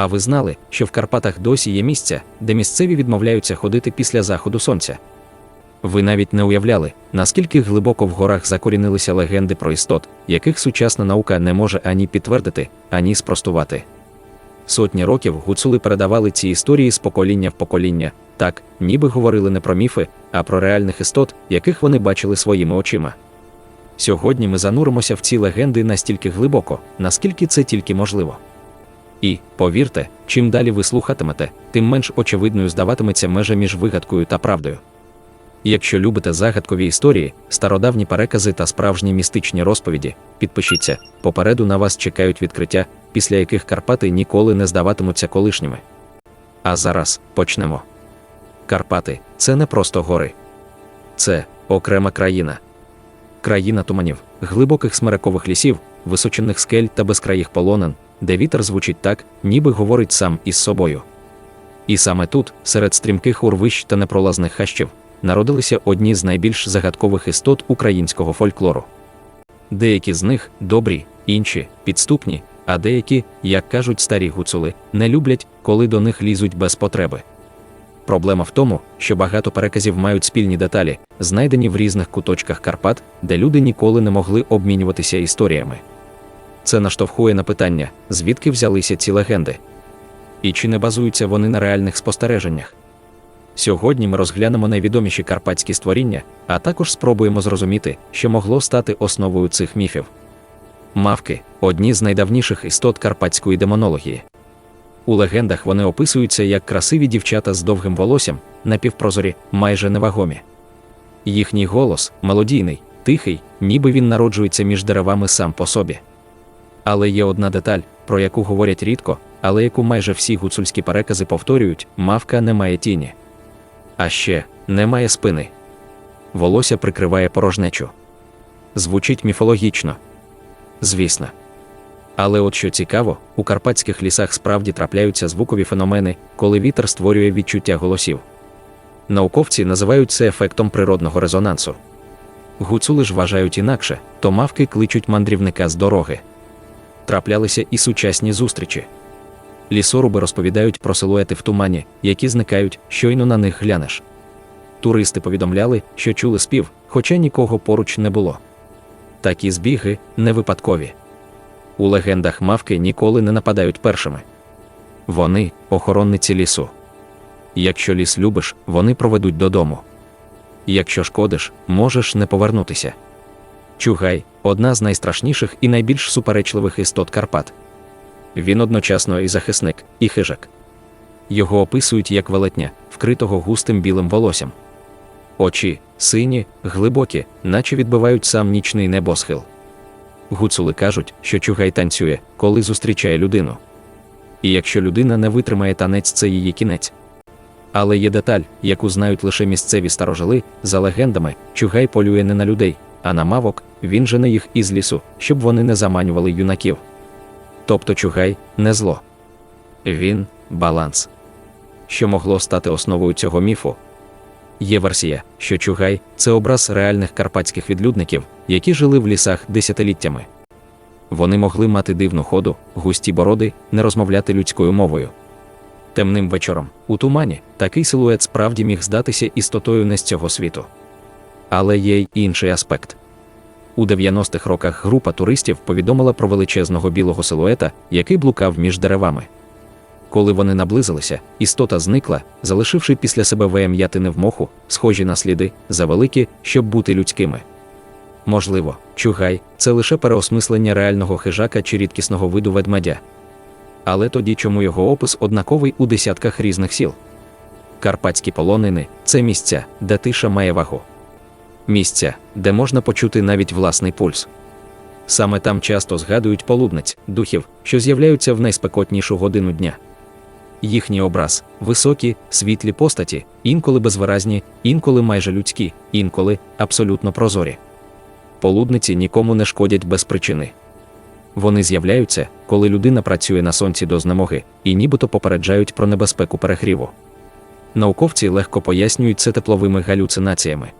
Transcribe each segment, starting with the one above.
А ви знали, що в Карпатах досі є місця, де місцеві відмовляються ходити після заходу сонця? Ви навіть не уявляли, наскільки глибоко в горах закорінилися легенди про істот, яких сучасна наука не може ані підтвердити, ані спростувати. Сотні років гуцули передавали ці історії з покоління в покоління, так, ніби говорили не про міфи, а про реальних істот, яких вони бачили своїми очима. Сьогодні ми зануримося в ці легенди настільки глибоко, наскільки це тільки можливо. І, повірте, чим далі ви слухатимете, тим менш очевидною здаватиметься межа між вигадкою та правдою. Якщо любите загадкові історії, стародавні перекази та справжні містичні розповіді, підпишіться, попереду на вас чекають відкриття, після яких Карпати ніколи не здаватимуться колишніми. А зараз почнемо. Карпати це не просто гори, це окрема країна. Країна туманів, глибоких смерекових лісів, височених скель та безкраїх полонин, де вітер звучить так, ніби говорить сам із собою. І саме тут, серед стрімких урвищ та непролазних хащів, народилися одні з найбільш загадкових істот українського фольклору. Деякі з них добрі, інші підступні, а деякі, як кажуть старі гуцули, не люблять, коли до них лізуть без потреби. Проблема в тому, що багато переказів мають спільні деталі, знайдені в різних куточках Карпат, де люди ніколи не могли обмінюватися історіями. Це наштовхує на питання, звідки взялися ці легенди, і чи не базуються вони на реальних спостереженнях. Сьогодні ми розглянемо найвідоміші карпатські створіння, а також спробуємо зрозуміти, що могло стати основою цих міфів. Мавки одні з найдавніших істот карпатської демонології. У легендах вони описуються як красиві дівчата з довгим волоссям, напівпрозорі, майже невагомі. Їхній голос мелодійний, тихий, ніби він народжується між деревами сам по собі. Але є одна деталь, про яку говорять рідко, але яку майже всі гуцульські перекази повторюють: мавка не має тіні. А ще немає спини. Волосся прикриває порожнечу. Звучить міфологічно. Звісно. Але от що цікаво, у карпатських лісах справді трапляються звукові феномени, коли вітер створює відчуття голосів. Науковці називають це ефектом природного резонансу. Гуцули ж вважають інакше, то мавки кличуть мандрівника з дороги. Траплялися і сучасні зустрічі. Лісоруби розповідають про силуети в тумані, які зникають, щойно на них глянеш. Туристи повідомляли, що чули спів, хоча нікого поруч не було. Такі збіги не випадкові. У легендах мавки ніколи не нападають першими. Вони охоронниці лісу. Якщо ліс любиш, вони проведуть додому. Якщо шкодиш, можеш не повернутися. Чугай одна з найстрашніших і найбільш суперечливих істот Карпат. Він одночасно і захисник, і хижак. Його описують як велетня, вкритого густим білим волоссям. Очі сині, глибокі, наче відбивають сам нічний небосхил. Гуцули кажуть, що чугай танцює, коли зустрічає людину. І якщо людина не витримає танець, це її кінець. Але є деталь, яку знають лише місцеві старожили, за легендами, чугай полює не на людей, а на мавок, він жене їх із лісу, щоб вони не заманювали юнаків. Тобто чугай не зло. Він баланс. Що могло стати основою цього міфу? Є версія, що чугай це образ реальних карпатських відлюдників, які жили в лісах десятиліттями. Вони могли мати дивну ходу, густі бороди, не розмовляти людською мовою. Темним вечором, у тумані, такий силует справді міг здатися істотою не з цього світу. Але є й інший аспект. У 90-х роках група туристів повідомила про величезного білого силуета, який блукав між деревами. Коли вони наблизилися, істота зникла, залишивши після себе веєм'ятини в моху, схожі на сліди, завеликі, щоб бути людськими. Можливо, чугай це лише переосмислення реального хижака чи рідкісного виду ведмедя. Але тоді чому його опис однаковий у десятках різних сіл? Карпатські полонини це місця, де тиша має вагу. Місця, де можна почути навіть власний пульс. Саме там часто згадують полудниць, духів, що з'являються в найспекотнішу годину дня. Їхній образ високі, світлі постаті, інколи безвиразні, інколи майже людські, інколи абсолютно прозорі. Полудниці нікому не шкодять без причини. Вони з'являються, коли людина працює на сонці до знемоги, і нібито попереджають про небезпеку перегріву. Науковці легко пояснюють це тепловими галюцинаціями.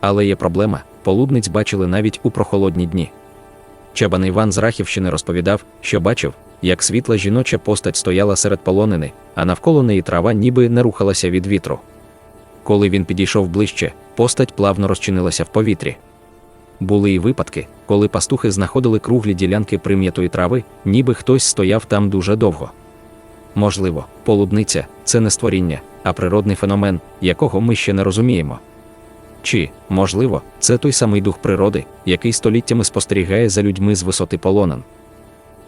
Але є проблема: полудниць бачили навіть у прохолодні дні. Чабан Іван з Рахівщини розповідав, що бачив, як світла жіноча постать стояла серед полонини, а навколо неї трава ніби не рухалася від вітру. Коли він підійшов ближче, постать плавно розчинилася в повітрі. Були й випадки, коли пастухи знаходили круглі ділянки прим'ятої трави, ніби хтось стояв там дуже довго. Можливо, полудниця це не створіння, а природний феномен, якого ми ще не розуміємо. Чи, можливо, це той самий дух природи, який століттями спостерігає за людьми з висоти полонен.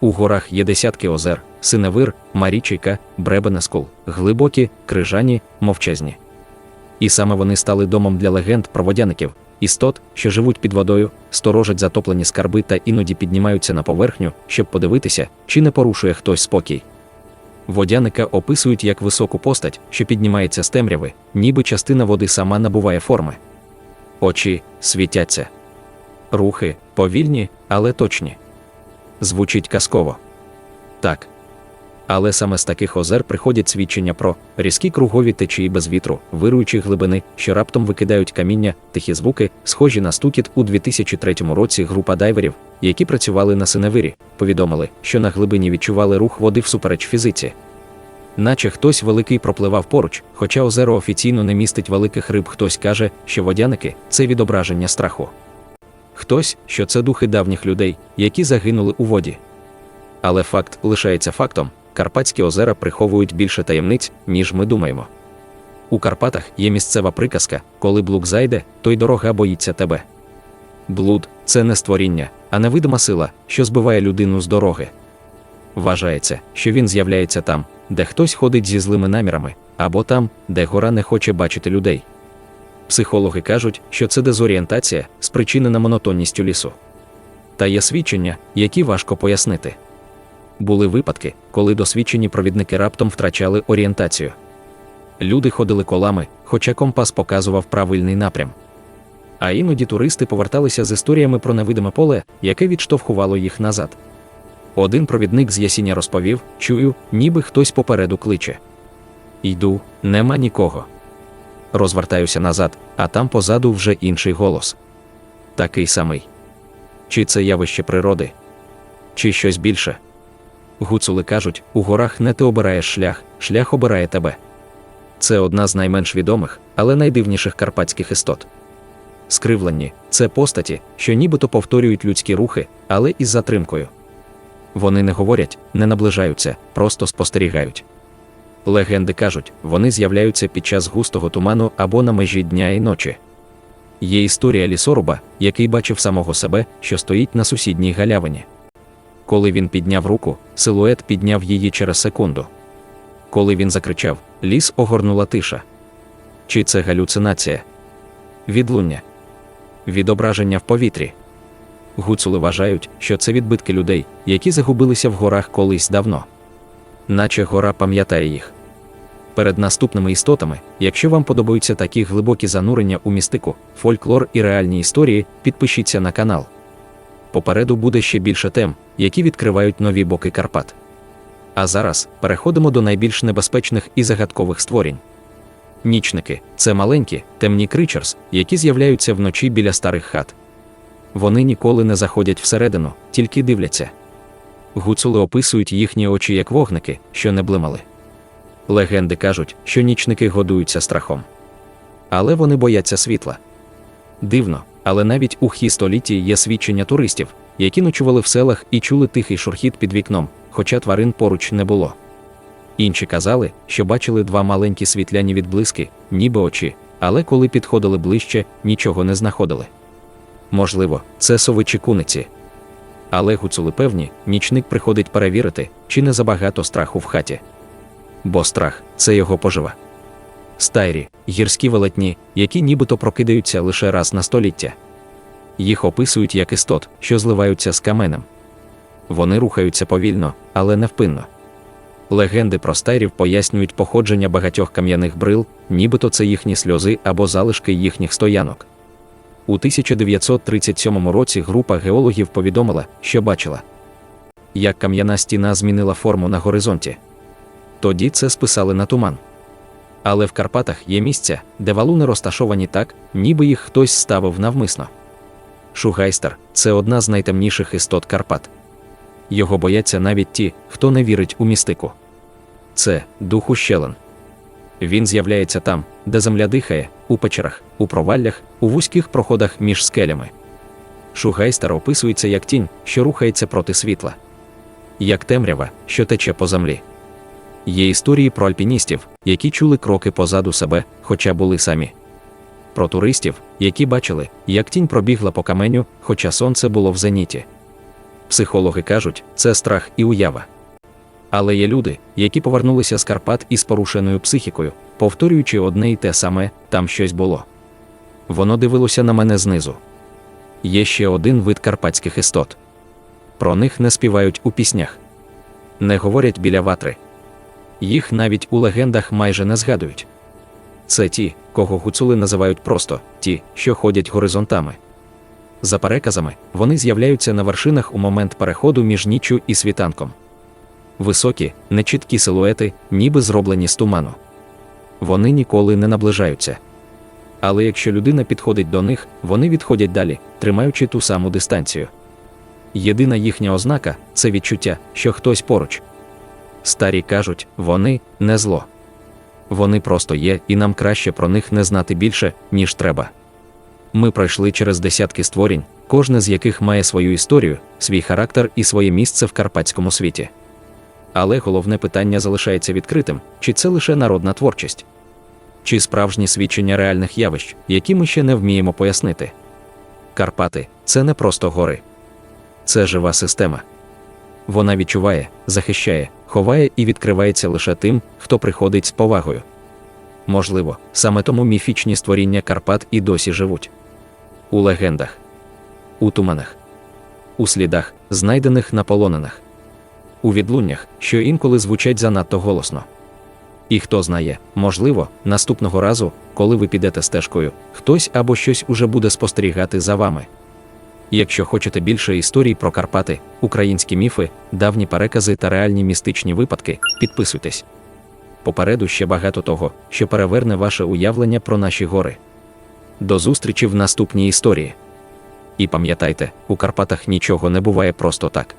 У горах є десятки озер, синевир, Марічейка, Бребенескул, глибокі, крижані, мовчазні. І саме вони стали домом для легенд про водяників, істот, що живуть під водою, сторожать затоплені скарби та іноді піднімаються на поверхню, щоб подивитися, чи не порушує хтось спокій. Водяника описують як високу постать, що піднімається з темряви, ніби частина води сама набуває форми. Очі світяться. Рухи повільні, але точні. Звучить казково. Так. Але саме з таких озер приходять свідчення про різкі кругові течії без вітру, вируючі глибини, що раптом викидають каміння, тихі звуки, схожі на стукіт у 2003 році група дайверів, які працювали на синевирі, повідомили, що на глибині відчували рух води всупереч фізиці. Наче хтось великий пропливав поруч, хоча озеро офіційно не містить великих риб, хтось каже, що водяники це відображення страху. Хтось, що це духи давніх людей, які загинули у воді. Але факт лишається фактом: Карпатські озера приховують більше таємниць, ніж ми думаємо. У Карпатах є місцева приказка: коли блук зайде, то й дорога боїться тебе. Блуд це не створіння, а невидима сила, що збиває людину з дороги. Вважається, що він з'являється там, де хтось ходить зі злими намірами, або там, де гора не хоче бачити людей. Психологи кажуть, що це дезорієнтація, спричинена монотонністю лісу. Та є свідчення, які важко пояснити. Були випадки, коли досвідчені провідники раптом втрачали орієнтацію. Люди ходили колами, хоча компас показував правильний напрям. А іноді туристи поверталися з історіями про невидиме поле, яке відштовхувало їх назад. Один провідник з Ясіня розповів: чую, ніби хтось попереду кличе. Йду, нема нікого. Розвертаюся назад, а там позаду вже інший голос. Такий самий. Чи це явище природи, чи щось більше? Гуцули кажуть, у горах не ти обираєш шлях, шлях обирає тебе. Це одна з найменш відомих, але найдивніших карпатських істот. Скривлені це постаті, що нібито повторюють людські рухи, але із затримкою. Вони не говорять, не наближаються, просто спостерігають. Легенди кажуть, вони з'являються під час густого туману або на межі дня і ночі. Є історія лісоруба, який бачив самого себе, що стоїть на сусідній галявині. Коли він підняв руку, силует підняв її через секунду. Коли він закричав, ліс огорнула тиша. Чи це галюцинація? Відлуння. Відображення в повітрі. Гуцули вважають, що це відбитки людей, які загубилися в горах колись давно. Наче гора пам'ятає їх. Перед наступними істотами, якщо вам подобаються такі глибокі занурення у містику, фольклор і реальні історії, підпишіться на канал. Попереду буде ще більше тем, які відкривають нові боки Карпат. А зараз переходимо до найбільш небезпечних і загадкових створінь. Нічники це маленькі, темні кричерс, які з'являються вночі біля старих хат. Вони ніколи не заходять всередину, тільки дивляться. Гуцули описують їхні очі як вогники, що не блимали. Легенди кажуть, що нічники годуються страхом. Але вони бояться світла. Дивно, але навіть у хі столітті є свідчення туристів, які ночували в селах і чули тихий шурхіт під вікном, хоча тварин поруч не було. Інші казали, що бачили два маленькі світляні відблиски, ніби очі, але коли підходили ближче, нічого не знаходили. Можливо, це сови чи куниці. Але гуцули певні, нічник приходить перевірити, чи не забагато страху в хаті. Бо страх це його пожива. Стайрі гірські велетні, які нібито прокидаються лише раз на століття. Їх описують як істот, що зливаються з каменем. Вони рухаються повільно, але невпинно. Легенди про стайрів пояснюють походження багатьох кам'яних брил, нібито це їхні сльози або залишки їхніх стоянок. У 1937 році група геологів повідомила, що бачила, як кам'яна стіна змінила форму на горизонті. Тоді це списали на туман. Але в Карпатах є місця, де валуни розташовані так, ніби їх хтось ставив навмисно. Шугайстер це одна з найтемніших істот Карпат. його бояться навіть ті, хто не вірить у містику. Це дух ущелин. Він з'являється там, де земля дихає, у печерах, у проваллях, у вузьких проходах між скелями. Шугайстер описується як тінь, що рухається проти світла, як темрява, що тече по землі. Є історії про альпіністів, які чули кроки позаду себе, хоча були самі. Про туристів, які бачили, як тінь пробігла по каменю, хоча сонце було в зеніті. Психологи кажуть, це страх і уява. Але є люди, які повернулися з Карпат із порушеною психікою, повторюючи одне й те саме, там щось було. Воно дивилося на мене знизу. Є ще один вид карпатських істот. Про них не співають у піснях, не говорять біля ватри. Їх навіть у легендах майже не згадують. Це ті, кого гуцули називають просто ті, що ходять горизонтами. За переказами, вони з'являються на вершинах у момент переходу між ніччю і світанком. Високі, нечіткі силуети, ніби зроблені з туману. Вони ніколи не наближаються. Але якщо людина підходить до них, вони відходять далі, тримаючи ту саму дистанцію. Єдина їхня ознака це відчуття, що хтось поруч. Старі кажуть, вони не зло. Вони просто є, і нам краще про них не знати більше, ніж треба. Ми пройшли через десятки створінь, кожне з яких має свою історію, свій характер і своє місце в карпатському світі. Але головне питання залишається відкритим: чи це лише народна творчість, чи справжні свідчення реальних явищ, які ми ще не вміємо пояснити. Карпати це не просто гори, це жива система. Вона відчуває, захищає, ховає і відкривається лише тим, хто приходить з повагою. Можливо, саме тому міфічні створіння Карпат і досі живуть у легендах, у туманах, у слідах, знайдених на полонинах, у відлуннях, що інколи звучать занадто голосно. І хто знає, можливо, наступного разу, коли ви підете стежкою, хтось або щось уже буде спостерігати за вами. Якщо хочете більше історій про Карпати, українські міфи, давні перекази та реальні містичні випадки, підписуйтесь. Попереду ще багато того, що переверне ваше уявлення про наші гори. До зустрічі в наступній історії. І пам'ятайте, у Карпатах нічого не буває просто так.